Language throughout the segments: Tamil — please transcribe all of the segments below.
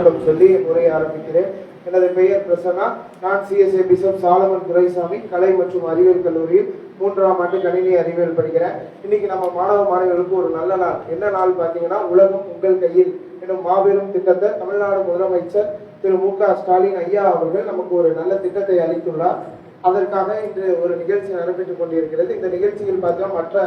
வணக்கம் சொல்லி உரையை ஆரம்பிக்கிறேன். எனது பெயர் பிரசன்னா. நான் சிஎஸ்ஏ பிசப் சாலமன் துரைசாமி கலை மற்றும் அறிவியல் கல்லூரியில் மூன்றாம் ஆண்டு கணினி அறிவியல் படிக்கிறேன். இன்னைக்கு நம்ம மாணவ மாணவிகளுக்கு ஒரு நல்ல நாள். என்ன நாள் பார்த்தீங்கன்னா உலகம் உங்கள் கையில் எனும் மாபெரும் திட்டத்தை தமிழ்நாடு முதலமைச்சர் திரு மு. க. ஸ்டாலின் ஐயா அவர்கள் நமக்கு ஒரு நல்ல திட்டத்தை அளித்துள்ளார். அதற்காக இன்று ஒரு நிகழ்ச்சி நடைபெற்றுக் கொண்டிருக்கிறது. இந்த நிகழ்ச்சியில் பார்த்தா மற்ற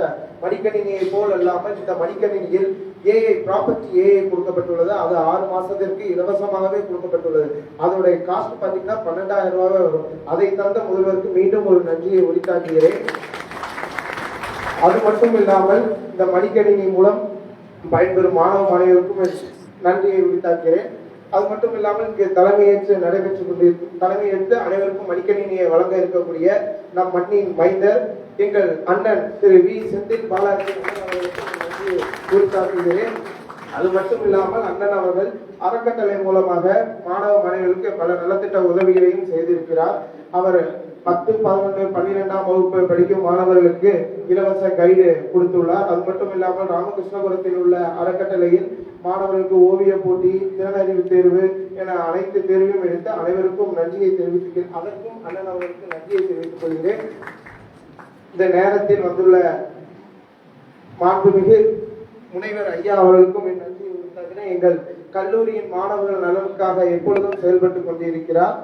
மடிக்கணினியை போல் அல்லாமல் இந்த மடிக்கணினியில் ஏஐ ப்ராப்பர்ட்டி ஏஐ கொடுக்கப்பட்டுள்ளது. அது ஆறு மாசத்திற்கு இலவசமாகவே கொடுக்கப்பட்டுள்ளது. அதோடைய காஸ்ட் பார்த்தீங்கன்னா பன்னெண்டாயிரம் ரூபாய் வரும். அதை தந்த முதல்வருக்கு மீண்டும் ஒரு நன்றியை உரித்தாக்குகிறேன். அது மட்டும் இல்லாமல் இந்த மடிக்கணினி மூலம் பயன்பெறும் மாணவ மாணவியருக்கும் நன்றியை உரித்தாக்கிறேன் அது மட்டும் இல்லாமல் இங்கு தலைமையேற்று நடைபெற்றுக் கொண்டிருக்கும் தலைமையேற்று அனைவருக்கும் மடிக்கணினியை வழங்க இருக்கக்கூடிய நம் மண்ணின் மைந்தர் எங்கள் அண்ணன் திரு வி. செந்தில் பாலாஜி அண்ணன் அது மட்டும் இல்லாமல் அண்ணன் அவர்கள் அறக்கட்டளை மூலமாக மாணவ மாணவிகளுக்கு பல நலத்திட்ட உதவிகளையும் செய்திருக்கிறார். அவர் பத்து பதினொன்று பன்னிரெண்டாம் வகுப்பு படிக்கும் மாணவர்களுக்கு இலவச கைடு கொடுத்துள்ளார். அது மட்டும் இல்லாமல் ராமகிருஷ்ணபுரத்தில் உள்ள அறக்கட்டளையில் மாணவர்களுக்கு ஓவிய போட்டி திறனறிவு தேர்வு என அனைத்து தேர்வையும் எடுத்து அனைவருக்கும் நன்றியை தெரிவித்துக்கிறேன் அதற்கும் அண்ணன் அவர்களுக்கு நன்றியை தெரிவித்துக் கொள்கிறேன். இந்த நேரத்தில் வந்துள்ள மாண்புமிகு முனைவர் ஐயா அவர்களுக்கும் என் நன்றியை உரித்தாக்கிறேன் எங்கள் கல்லூரியின் மாணவர்கள் நலனுக்காக எப்பொழுதும் செயல்பட்டு கொண்டிருக்கிறார்.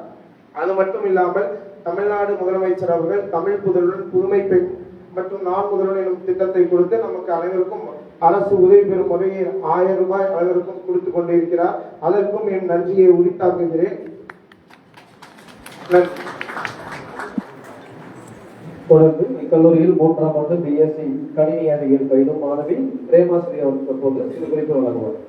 அது மட்டும் இல்லாமல் தமிழ்நாடு முதலமைச்சர் அவர்கள் தமிழ் புதலுடன் புதுமை பெண் மற்றும் நான் முதல்வன் எனும் திட்டத்தை கொடுத்து நமக்கு அனைவருக்கும் அரசு உதவி பெறும் வகையில் ஆயிரம் ரூபாய் அனைவருக்கும் கொடுத்து கொண்டிருக்கிறார். அதற்கும் என் நன்றியை உரித்தாக்குகிறேன். நன்றி. தொடர்ந்து இக்கல்லூரியில் மூன்றாம் ஆண்டு பிஎஸ்சி கணினி அறிவியல் பயிலும் மாணவி பிரேமாஸ்ரீ அவர்கள் தற்போது இது குறித்து வழங்குவார்.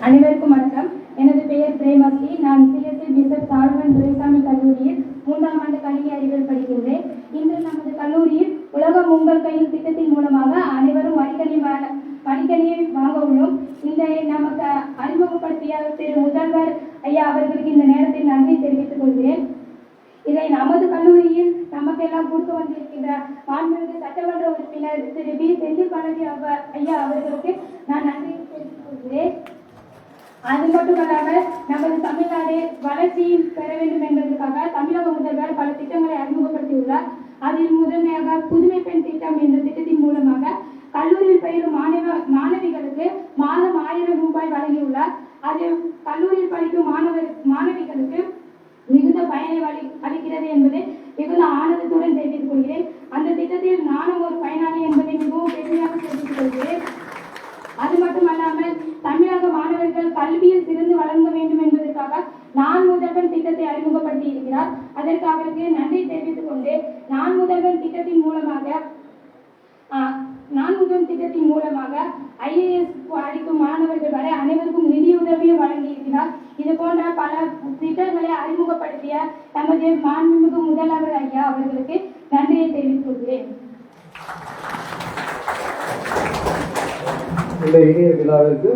அனைவருக்கும் வணக்கம். எனது பெயர் பிரேமஸ்ரீ நான் சிஎஸ்சி பிசப் சால்வன் துரைசாமி கல்லூரியில் மூன்றாம் ஆண்டு கல்வி அறிவியல் படிக்கின்றேன். இன்று நமது கல்லூரியில் உலகம் உங்கள் கையில் திட்டத்தின் மூலமாக அனைவரும் மடிக்கணி வா- மடிக்கணியை வாங்க உள்ளோம். இந்த நமக்கு அறிமுகப்படுத்திய திரு முதல்வர் ஐயா அவர்களுக்கு இந்த நேரத்தில் நன்றி தெரிவித்துக் கொள்கிறேன். இதை நமது கல்லூரியில் நமக்கெல்லாம் கொடுக்க வந்திருக்கின்ற மாண்புமிகு சட்டமன்ற உறுப்பினர் திரு பி செந்தில் பாலாஜி ஐயா அவர்களுக்கு நான் நன்றி தெரிவித்துக் கொள்கிறேன் அது மட்டுமல்லாமல் நமது தமிழ்நாடு வளர்ச்சியில் பெற வேண்டும் என்பதற்காக தமிழக முதல்வர் பல திட்டங்களை அறிமுகப்படுத்தியுள்ளார். அதில் முதன்மையாக புதுமை பெண் திட்டம் என்ற திட்டத்தின் மூலமாக கல்லூரியில் பயிலும் மாணவ மாணவிகளுக்கு மாதம் ஆயிரம் ரூபாய் வழங்கியுள்ளார். அது கல்லூரியில் படிக்கும் மாணவர் மாணவிகளுக்கு மிகுந்த பயனை வழி தெரிவித்துக் அது மட்டுமல்லாமல் தமிழக மாணவர்கள் கல்வியில் சிறந்து வழங்க வேண்டும் என்பதற்காக நான் முதல்வன் திட்டத்தை அறிமுகப்படுத்தி இருக்கிறார். அதற்கு அவருக்கு நன்றி தெரிவித்துக் கொண்டு நான் முதல்வன் திட்டத்தின் மூலமாக ஆஹ், நான் முதல்வன் திட்டத்தின் மூலமாக ஐஏஎஸ் படிக்கும் மாணவர்கள் வரை அனைவருக்கும் நிதியுதவியும் வழங்கியிருக்கிறார் இது போன்ற பல திட்டங்களை அறிமுகப்படுத்திய நமது மாண்புமிகு முதல்வர் ஐயா அவர்களுக்கு நன்றியை தெரிவித்தார் கொள்கிறேன் இந்த இனிய விழாவிற்கு